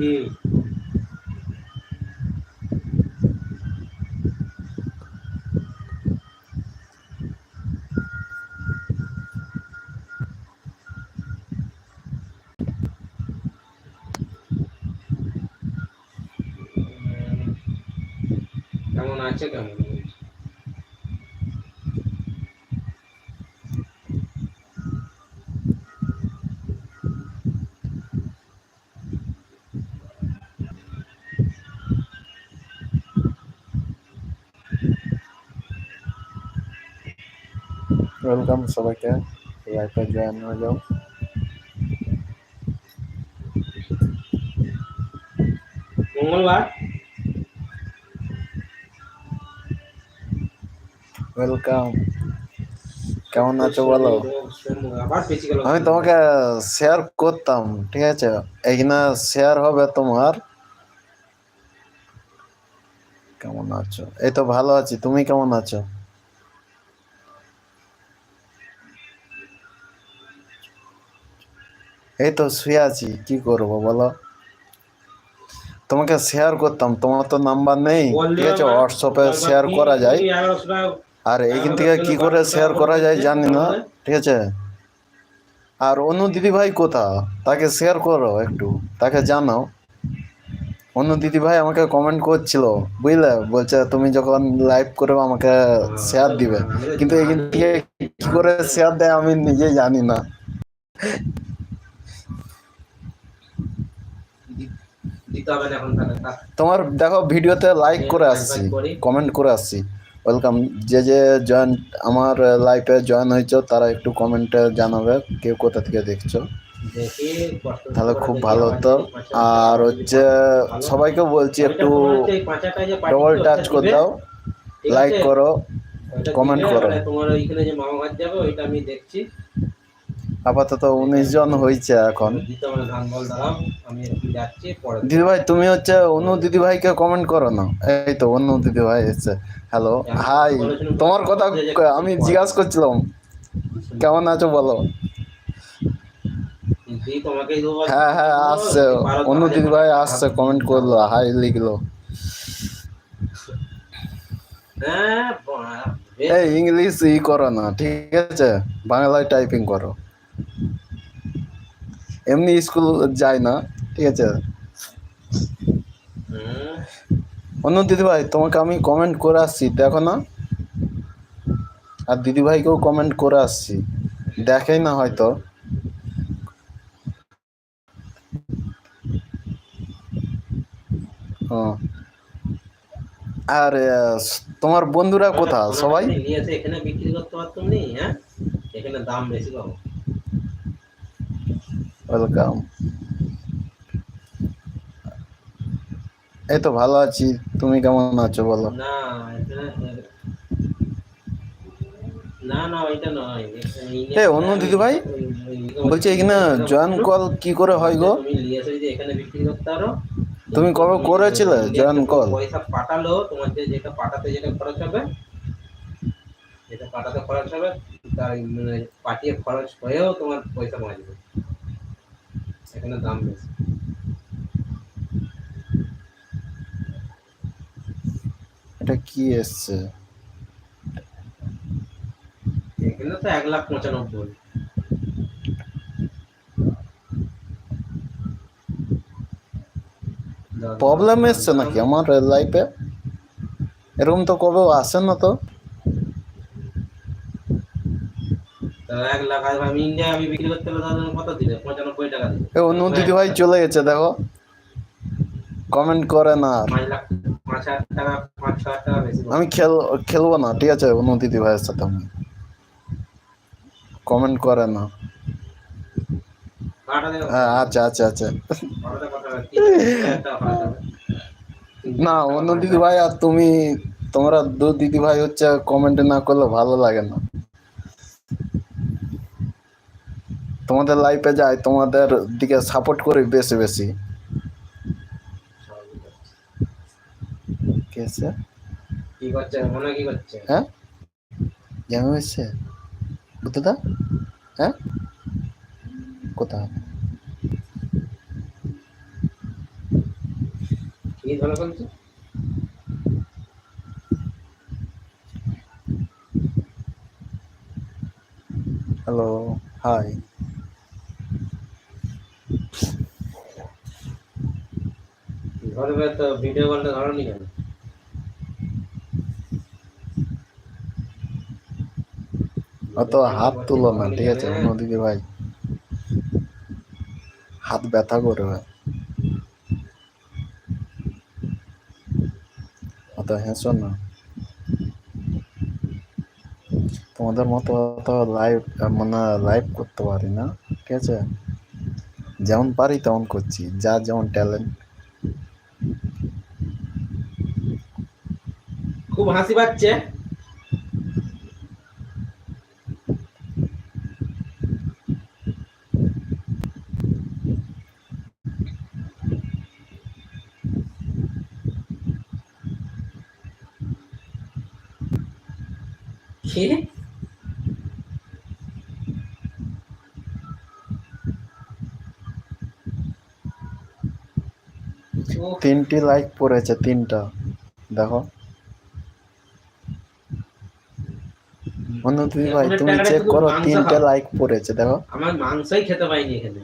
কি কেমন আছে কেমন? ওয়েলকাম সবাইকে লাইভে জয়েন হয়ে যাও। মঙ্গলবার। ওয়েলকাম কেমন আছো বলো? আমি তোমাকে শেয়ার করতাম ঠিক আছে? এইখানে শেয়ার হবে তোমার। কেমন আছো? এই তো ভালো আছি তুমি কেমন আছো? এই তো শুয়ে আছি কি করব বলো? তোমাকে শেয়ার করতাম তোমার তো নাম্বার নেই। ঠিক আছে হোয়াটসঅ্যাপে শেয়ার করা যায়। আর এইখান থেকে কি করে শেয়ার করা যায় জানি না ঠিক আছে? আর অনু দিদি ভাই কোথা তাকে শেয়ার করো একটু তাকে জানাও। অন্য দিদি ভাই আমাকে কমেন্ট করছিল বুঝলে? বলছে তুমি যখন লাইভ করবে আমাকে শেয়ার দিবে। কিন্তু এখান থেকে কি করে শেয়ার দেয় আমি নিজে জানি না। দিতে হবে না এখন তোমার দেখো ভিডিওতে লাইক করে আসছি কমেন্ট করে আসছি। ওয়েলকাম যে যে জয়েন আমার লাইফে জয়েন হয়েছো তারা একটু কমেন্টে জানাবে কেউ কোথা থেকে দেখছ। তাহলে খুব ভালো হতো। আর হচ্ছে। সবাইকে বলছি একটু ডবল টাচ করে দাও। লাইক করো কমেন্ট করো। তোমার ওইখানে যে মামা যাবে ওইটা আমি দেখছি। আপাতত উনিশ জন হয়েছে এখন। দিতে হবে না, ধান বল দাঁড়াও আমি একটু যাচ্ছি পরে দিদি ভাই তুমি হচ্ছে অনু দিদি ভাইকে কমেন্ট করো না। এই তো অনু দিদি ভাই এসছে। হ্যালো হাই তোমার কথা আমি জিজ্ঞাসা করছিলাম। কেমন আছো বলো? হ্যাঁ হ্যাঁ আসছে। অনু হাজার দিদি ভাই আসছে কমেন্ট করল হাই লিখলো। এই ইংলিশ ই করো না ঠিক আছে? বাংলায় টাইপিং করো। এমনি স্কুল যায় না ঠিক আছে? হুম, অনু দিদি ভাই তোমাকে আমি কমেন্ট করে আসছি দেখো না? আর দিদি ভাইকেও কমেন্ট করে আসছি দেখেই না হয়তো। আর তোমার বন্ধুরা কোথা সবাই? নিয়ে এখানে বিক্রি করতে পারতাম নি হ্যাঁ? এখানে দাম বেশি পাবো। ওয়েলকাম। এই তো ভালো আছি। তুমি কেমন আছো বলো? এ, অন্য দিদি ভাই? বলছি এখানে জয়েন কল কি করে হয় গো? তুমি কবে করেছিলে জয়েন কল? পয়সা পাঠালো তোমার যে যেটা পাঠাতে যেটা খরচ হবে যেটা পাঠাতে খরচ হবে তার মানে পাঠিয়ে খরচ হয়েও তোমার পয়সা বাঁচবে এখানে দাম বেশি। এটা কি এসছে? এখানে তো এক লাখ পঁচানব্বই। প্রবলেম এসছে নাকি আমার লাইফে এরকম তো কবে আসে না তো। এক লাখ আমি ইন্ডিয়া আমি বিক্রি করতে হলে তাহলে কত দিলে পঁচানব্বই টাকা দিলে এ অন্য দিদি ভাই চলে গেছে দেখো। কমেন্ট করে না। আমি খেল খেলব না ঠিক আছে? অন্য দিদি ভাইয়ের সাথে আমি। কমেন্ট করে না। হ্যাঁ আচ্ছা আচ্ছা আচ্ছা। না অন্য দিদি ভাই আর তুমি তোমরা দু দিদি ভাই হচ্ছে কমেন্ট না করলে ভালো লাগে না। তোমাদের লাইফে যায় তোমাদের দিকে সাপোর্ট করি বেশি বেশি। কেসে কি করছে? মনে কি করছে? হ্যাঁ? জামা হয়েছে? বুদ্ধদা হ্যাঁ? কোথায়? কি ধরে ফেলছে হ্যালো হাই ধরবে তো ভিডিও কলটা ধরনি কেন? অত হাত তুলো না ঠিক আছে অন্যদিকে ভাই। হাত ব্যথা করে ভাই। অত হেসো না। তোমাদের মতো অত লাইভ মানে লাইভ করতে পারি না ঠিক আছে? যেমন পারি তেমন করছি যা যেমন ট্যালেন্ট খুব হাসি পাচ্ছে। তিনটি লাইক পড়েছে তিনটা। দেখো। অন্যদিকে ভাই তুমি চেক করো তিনটে লাইক পড়েছে দেখো। আমার মাংসই খেতে পাইনি এখানে।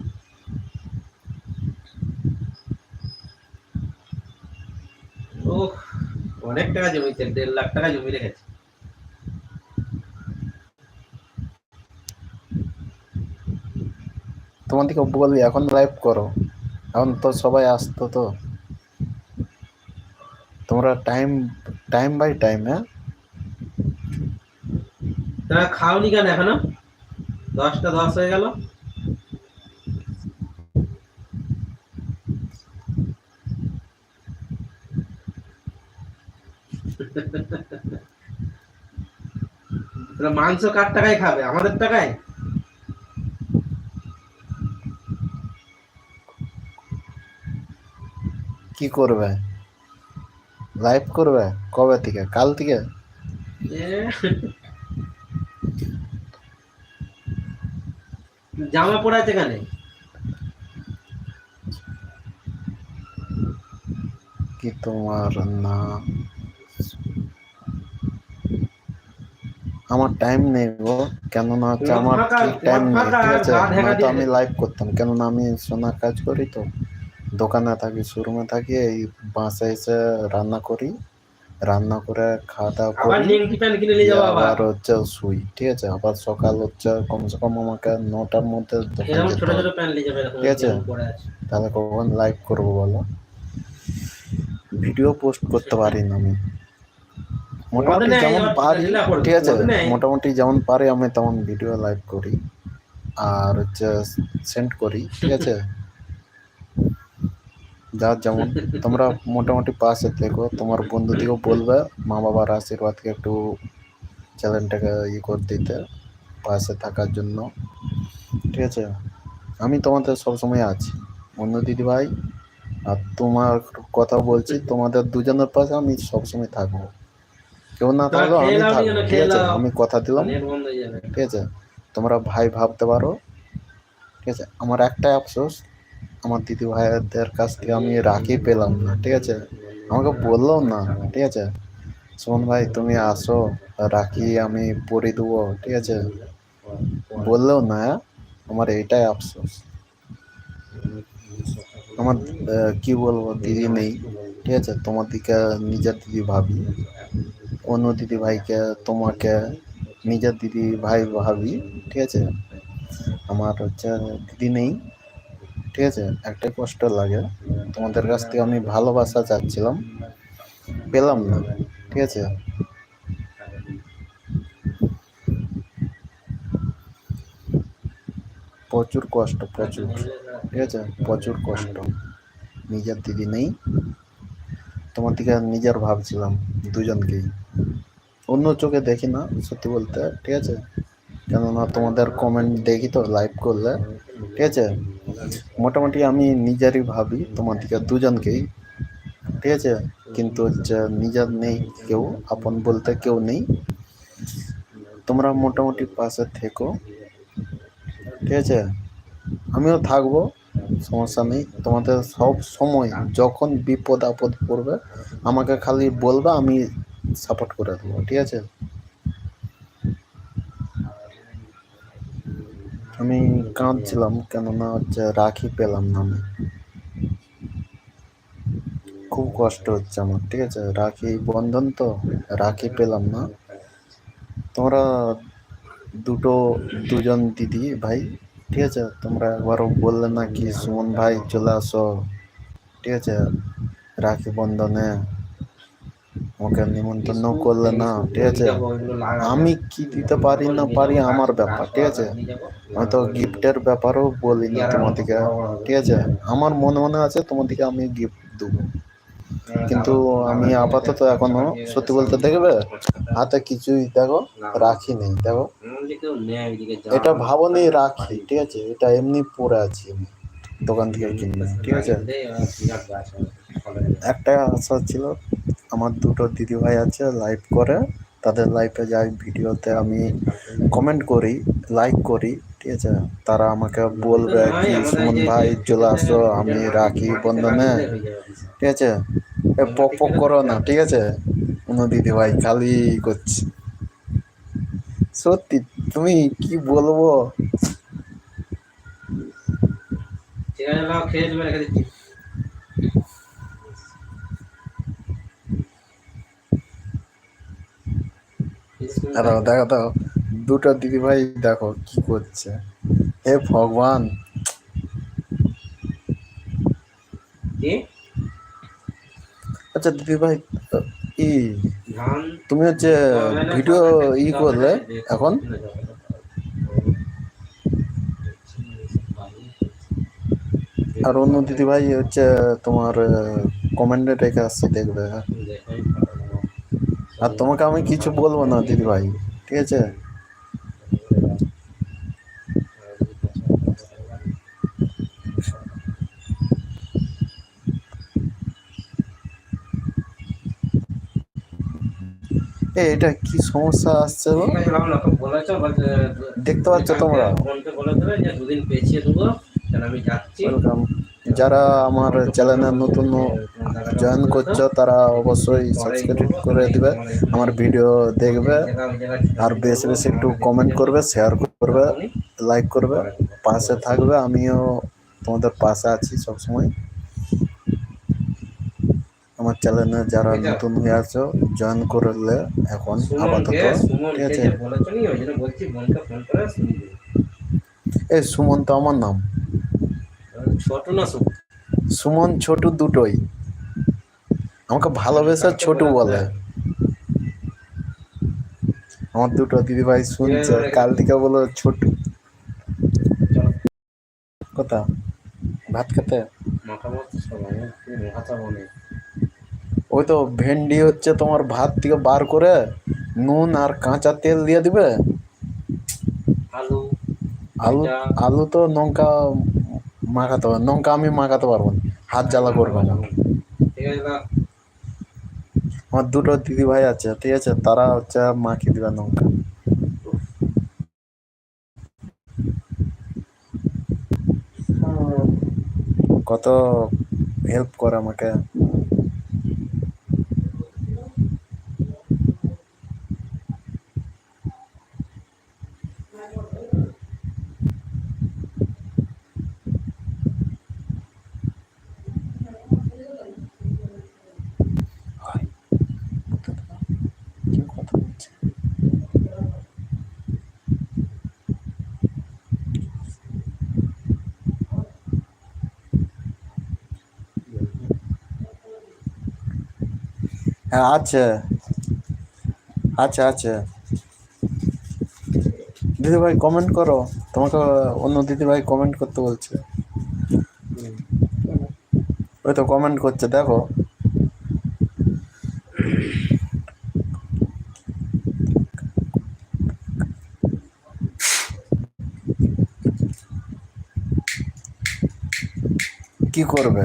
অনেক টাকা জমিছে দেড় লাখ টাকা জমি রেখেছে। তোমাদেরকে বলি এখন লাইভ করো। এখন তো সবাই আসতো তো। তোমরা টাইম টাইম বাই টাইম হ্যাঁ? তারা খাওনি কেন এখনও? দশটা দশ হয়ে গেল। মাংস কার টাকায় খাবে? আমাদের টাকায়? কি করবে? লাইভ করবে? কবে থেকে? কাল থেকে? জামা পড়ে আছে কেন কি তোমার না আমার টাইম নেই গো কেননা হচ্ছে আমার টাইম নেই ঠিক আছে? নয়তো আমি লাইভ করতাম কেননা আমি সোনার কাজ করি তো। দোকানে থাকি শোরুমে থাকি এই বাসে এসে রান্না করি। রান্না করে খাওয়া দাওয়া করি। আবার? হচ্ছে শুই ঠিক আছে? আবার সকাল হচ্ছে কমসে কম আমাকে নটার মধ্যে ঠিক আছে? তাহলে কখন লাইভ করব বলো? ভিডিও পোস্ট করতে পারি না আমি। মোটামুটি যেমন পারি ঠিক আছে? মোটামুটি যেমন পারি আমি তেমন ভিডিও লাইভ করি। আর হচ্ছে সেন্ড করি ঠিক আছে? যা যেমন তোমরা মোটামুটি পাশে থেকো তোমার বন্ধুদেরকেও বলবে মা বাবার আশীর্বাদকে একটু চ্যানেলটাকে ইয়ে করে দিতে পাশে থাকার জন্য। ঠিক আছে? আমি তোমাদের সবসময় আছি। বন্ধু দিদি ভাই আর তোমার কথা বলছি তোমাদের দুজনের পাশে আমি সবসময় থাকব। কেউ না থাকলেও আমি থাকব ঠিক আছে? আমি কথা দিলাম। ঠিক আছে? তোমরা ভাই ভাবতে পারো। ঠিক আছে? আমার একটাই আফসোস আমার দিদি ভাইদের কাছ থেকে আমি রাখি পেলাম না, ঠিক আছে? আমাকে বলল না, ঠিক আছে? সুমন ভাই, তুমি আসো, রাখি আমি পরে দেবো, ঠিক আছে? বললেও না? আমার এটাই আফসোস। আমার কি বলব, দিদি নেই, ঠিক আছে? তোমার দিকে নিজের দিদি ভাবি, অন্য দিদি ভাইকে তোমাকে নিজের দিদি ভাই ভাবি, ঠিক আছে? আমার হচ্ছে দিদি নেই। ঠিক আছে? একটাই কষ্ট লাগে। তোমাদের কাছ থেকে আমি ভালোবাসা চাচ্ছিলাম। পেলাম না, ঠিক আছে? প্রচুর কষ্ট, প্রচুর, ঠিক আছে? প্রচুর কষ্ট। নিজের দিদি নেই। তোমার দিকে নিজের ভাবছিলাম, দুজনকেই। অন্য চোখে দেখি না, সত্যি বলতে, ঠিক আছে? কেননা তোমাদের কমেন্ট দেখি তো লাইভ করলে, ঠিক আছে? মোটামুটি আমি নিজেরই ভাবি তোমার দিকে দুজনকেই। ঠিক আছে? কিন্তু নিজের নেই কেউ, আপন বলতে কেউ নেই। তোমরা মোটামুটি পাশে থেকো। ঠিক আছে? আমিও থাকব, সমস্যা নেই। তোমাদের সব সময় যখন বিপদ আপদ পড়বে, আমাকে খালি বলবে, আমি সাপোর্ট করে দেবো। ঠিক আছে? আমি কাঁদছিলাম কেননা হচ্ছে রাখি পেলাম না আমি খুব কষ্ট হচ্ছে আমার, ঠিক আছে? রাখি বন্ধন তো, রাখি পেলাম না। তোমরা দুটো, দুজন দিদি ভাই, ঠিক আছে? তোমরা একবারও বললে না কি সুমন ভাই চলে আসো, ঠিক আছে? রাখি বন্ধনে আমাকে নিমন্ত্রণ করলে না ঠিক আছে? আমি কি দিতে পারি না পারি আমার ব্যাপার ঠিক আছে? আমি তো গিফটের ব্যাপারও বলিনি তোমাদেরকে ঠিক আছে? আমার মনে মনে আছে তোমাদেরকে আমি গিফট দেবো। কিন্তু আমি আপাতত এখনও সত্যি বলতে দেখবে? হাতে কিছুই দেখো রাখি নেই দেখো? এটা ভাবনি রাখি ঠিক আছে? এটা এমনি পরে আছি আমি দোকান থেকে কিনবে ঠিক আছে? একটা আশা ছিল আমার দুটো দিদি ভাই আছে লাইভ করে। তাদের লাইভে যাই ভিডিওতে আমি কমেন্ট করি লাইক করি, ঠিক আছে? তারা আমাকে বলবে কি, সুমন ভাই, চলে আসো, আমি রাখি বন্ধনে, ঠিক আছে? এ পক পক করো না, ঠিক আছে? কোনো দিদি ভাই খালি করছি। সত্যি, তুমি কি বলব? ঠিক আছে দাও দেখো দাও দুটো দিদি ভাই দেখো কি করছে। হে ভগবান। আচ্ছা দিদি ভাই ই তুমি হচ্ছে ভিডিও ই করলে এখন? আর অন্য দিদি ভাই হচ্ছে তোমার কমেন্টে রেখে আসছে দেখবে আর তোমাকে আমি কিছু বলব না দিদি ভাই ঠিক আছে এটা কি সমস্যা আসছে গো? দেখতে পাচ্ছ তোমরা? বলে দেবে যে দুদিন পেছিয়ে দেবো আমি যাচ্ছি যারা আমার চ্যানেলে নতুন জয়েন করছ তারা অবশ্যই সাবস্ক্রাইব করে দিবে আমার ভিডিও দেখবে আর বেশি বেশি একটু কমেন্ট করবে শেয়ার করবে লাইক করবে পাশে থাকবে আমিও তোমাদের পাশে আছি সবসময়। আমার চ্যানেলে যারা নতুন হয়ে আছো জয়েন করলে এখন আপাতত ঠিক আছে? এই সুমন তো আমার নাম। ছোট না সুমন? সুমন ছোটু দুটোই। আমাকে ভালোবেসে ছোটু বলে আমার দুটো দিদি ভাই শুনছে কাল থেকে বলো ছোটু। কথা? ভাত খেতে? মনে ওই তো ভেন্ডি হচ্ছে তোমার ভাত থেকে বার করে নুন আর কাঁচা তেল দিয়ে দিবে? আলু আলু আলু তো লঙ্কা মাখাতে হবে নৌকা আমি মাখাতে পারব না। হাত জ্বালা করবে না। আমার দুটো দিদি ভাই আছে ঠিক আছে? তারা হচ্ছে মাখিয়ে দিবে নৌকা। কত হেল্প করে আমাকে। হ্যাঁ আছে। আছে আছে। দিদি ভাই কমেন্ট করো। তোমাকে অন্য দিদি ভাই কমেন্ট করতে বলছে। ওই তো কমেন্ট করছে, দেখো। কি করবে?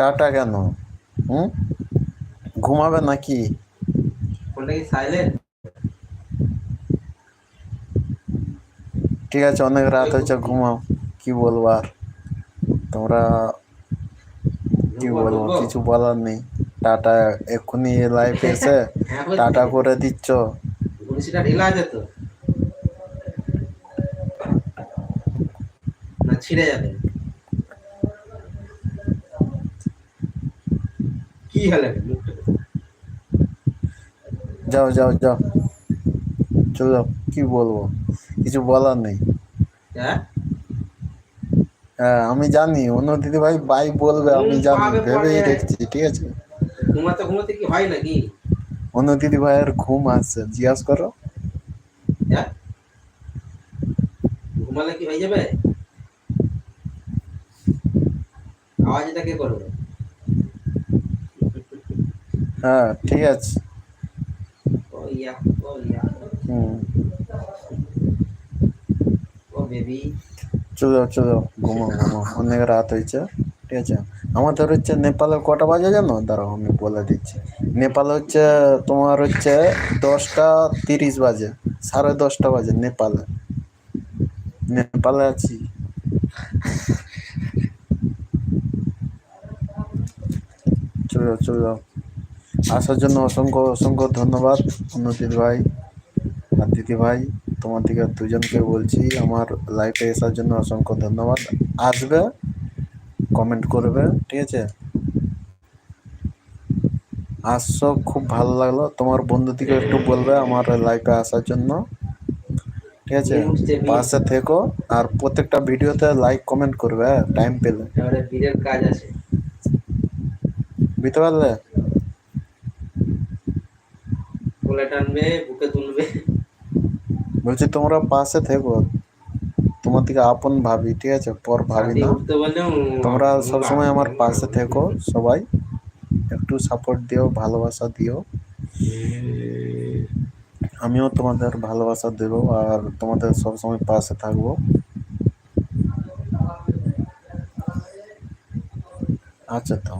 টাটা কেন? হুম? ঘুমাবে নাকি? ফোনটা কি সাইলেন্ট ঠিক আছে অনেক রাত হয়েছে ঘুমাও। কি বলব আর? তোমরা কি বলব? কিছু বলার নেই। টাটা এক্ষুনি লাইফ এসে টাটা করে দিচ্ছ। ছিঁড়ে যাবে। কি যাও যাও যাও। চলো যাও কি বলব? কিছু বলার নেই। হ্যাঁ? হ্যাঁ আমি জানি। অন্য দিদি ভাই বাই বলবে আমি জানি। ভেবেই দেখছি ঠিক আছে? ঘুমাতে ঘুমাতে কি হয় নাকি? অন্য দিদি ভাইয়ের ঘুম আসছে। জিজ্ঞাসা করো। হ্যাঁ? ঘুমালে কি হয়ে যাবে? আওয়াজ এটা কে করবে? হ্যাঁ ঠিক আছে। হুম। চলো চলো ঘুমো ঘুমো অনেক রাত হয়েছে ঠিক আছে? আমাদের হচ্ছে নেপালে কটা বাজে জানো? দাঁড়াও আমি বলে দিচ্ছি। নেপাল হচ্ছে তোমার হচ্ছে দশটা তিরিশ বাজে সাড়ে দশটা বাজে নেপালে। নেপালে আছি। চলো চলো আসার জন্য অসংখ্য অসংখ্য ধন্যবাদ অন্য ভাই আর দিদি ভাই। তোমার দিকে দুজনকে বলছি আমার লাইফে আসার জন্য অসংখ্য ধন্যবাদ। আসবে কমেন্ট করবে ঠিক আছে? আসছো খুব ভালো লাগল। তোমার বন্ধুদিকে একটু বলবে আমার লাইফে আসার জন্য। ঠিক আছে? পাশে থেকো আর প্রত্যেকটা ভিডিওতে লাইক কমেন্ট করবে টাইম পেলে। কাজ আছে। বুঝতে পারলে? কোলে টানবে বুকে তুলবে। বলছি তোমরা পাশে থেকো। তোমার দিকে আপন ভাবি ঠিক আছে? পর ভাবি না। তোমরা সবসময় আমার পাশে থেকো সবাই। একটু সাপোর্ট দিও ভালোবাসা দিও। আমিও তোমাদের ভালোবাসা দেবো আর তোমাদের সবসময় পাশে থাকব। আচ্ছা তো।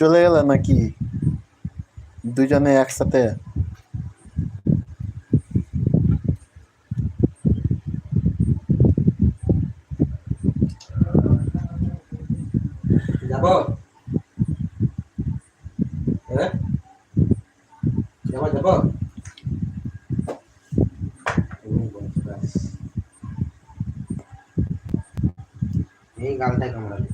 চলে গেলে নাকি দুজনে একসাথে যাব হ্যাঁ যাব যাব এই গালটাই কামড়ালে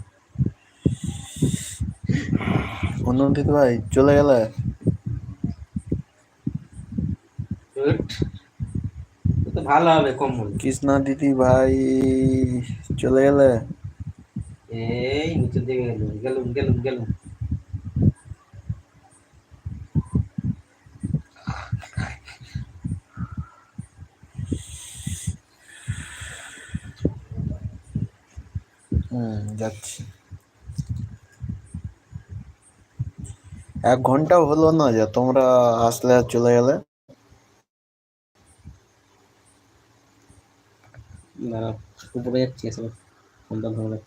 অন্যদিকে ভাই চলে গেলে। উঠ। তো তো ভালো হবে কম্বল। কৃষ্ণা দিদি ভাই চলে গেলে। এই নিচের দিকে গেলুম গেলুম গেলুম গেলুম। হুম যাচ্ছি। এক ঘন্টাও হলো না যে তোমরা আসলে আর চলে গেলে? দাঁড়া উপরে যাচ্ছি আসলে ফোনটা ধরে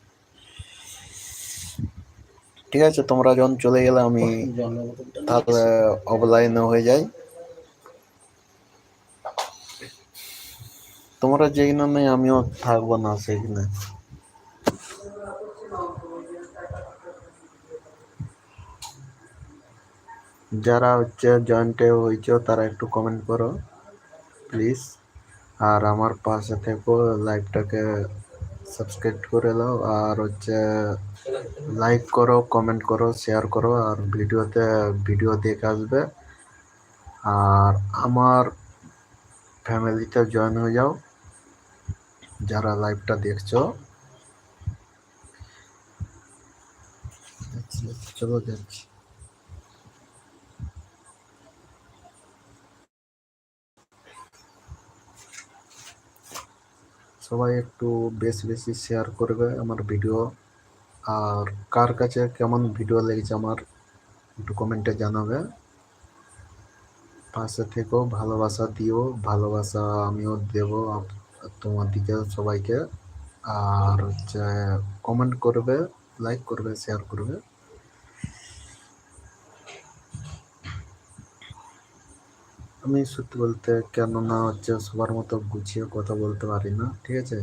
ঠিক আছে তোমরা যখন চলে গেলে আমি তাহলে অফলাইনে হয়ে যাই। তোমরা যেখানে নেই আমিও থাকব না সেখানে যারা হচ্ছে জয়েন্টে হয়েছে তারা একটু কমেন্ট করো প্লিজ আর আমার পাশে থেকো লাইভটাকে সাবস্ক্রাইব করে দাও, আর হচ্ছে লাইক করো কমেন্ট করো শেয়ার করো, আর ভিডিওতে ভিডিও দেখে আসবে। আর আমার ফ্যামিলিতে জয়েন হয়ে যাও, যারা লাইভটা দেখছ। চলো যাচ্ছি। সবাই একটু বেশি বেশি শেয়ার করবে আমার ভিডিও আর কার কাছে কেমন ভিডিও লেগেছে আমার একটু কমেন্টে জানাবে। পাশে থেকেও ভালোবাসা দিও, ভালোবাসা আমিও দেব আপ- তোমাদিকে সবাইকে। আর হচ্ছে কমেন্ট করবে লাইক করবে শেয়ার করবে। আমি সত্যি বলতে কেননা হচ্ছে সবার মতো গুছিয়ে কথা বলতে পারি না, ঠিক আছে?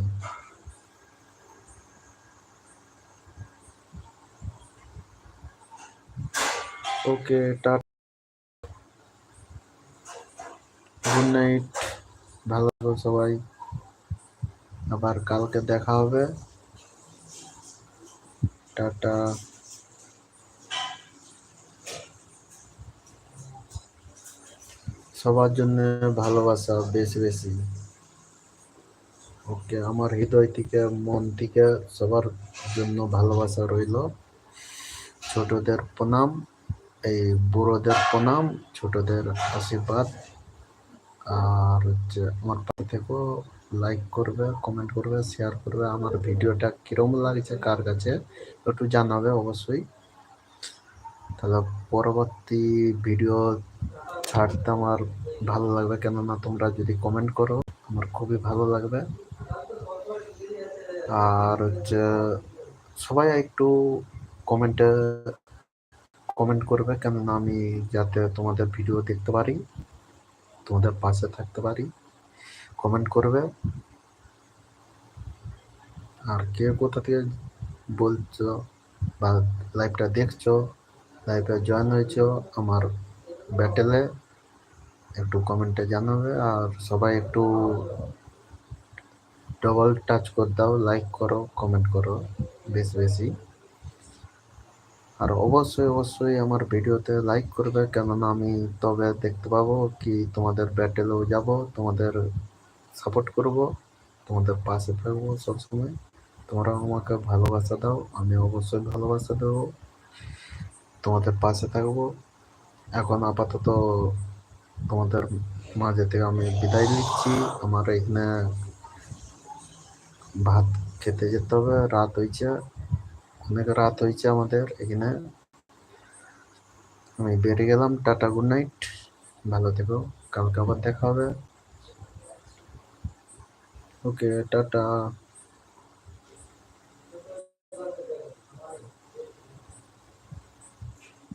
ওকে, টা গুড নাইট, ভালো থাকো সবাই। আবার কালকে দেখা হবে। টাটা। সবার জন্য ভালোবাসা বেশি বেশি। ওকে, আমার হৃদয় থেকে, মন থেকে সবার জন্য ভালোবাসা রইল। ছোটদের প্রণাম, এই বুড়োদের প্রণাম, ছোটদের আশীর্বাদ। আর হচ্ছে আমার পাশে থেকেও লাইক করবে কমেন্ট করবে শেয়ার করবে। আমার ভিডিওটা কিরম লাগছে, কার কাছে, একটু জানাবে অবশ্যই। তাহলে পরবর্তী ভিডিও ছাড়তে আমার ভালো লাগবে। কেননা তোমরা যদি কমেন্ট করো, আমার খুবই ভালো লাগবে। আর হচ্ছে, সবাই একটু কমেন্টে কমেন্ট করবে, কেননা আমি যাতে তোমাদের ভিডিও দেখতে পারি, তোমাদের পাশে থাকতে পারি। কমেন্ট করবে। আর কে কোথা থেকে বলছো বা লাইভটা দেখছ লাইভে জয়েন হয়েছো আমার ব্যাটেলে একটু কমেন্টে জানাবে আর সবাই একটু ডবল টাচ করে দাও লাইক করো কমেন্ট করো, বেশ বেশি। আর অবশ্যই অবশ্যই আমার ভিডিওতে লাইক করবে, কেননা আমি তবে দেখতে পাবো কি তোমাদের ব্যাটেলেও যাব, তোমাদের সাপোর্ট করব, তোমাদের পাশে থাকব সবসময়। তোমরা আমাকে ভালোবাসা দাও, আমি অবশ্যই ভালোবাসা দেবো, তোমাদের পাশে থাকব। এখন আপাতত তোমাদের মাঝে থেকে আমি বিদায় নিচ্ছি। আমার এখানে ভাত খেতে যেতে হবে, রাত হয়েছে অনেক রাত হয়েছে আমাদের এখানে। আমি বেরিয়ে গেলাম, টাটা, গুড নাইট। ভালো থেকো। কালকে আবার দেখা হবে। Okay, tata.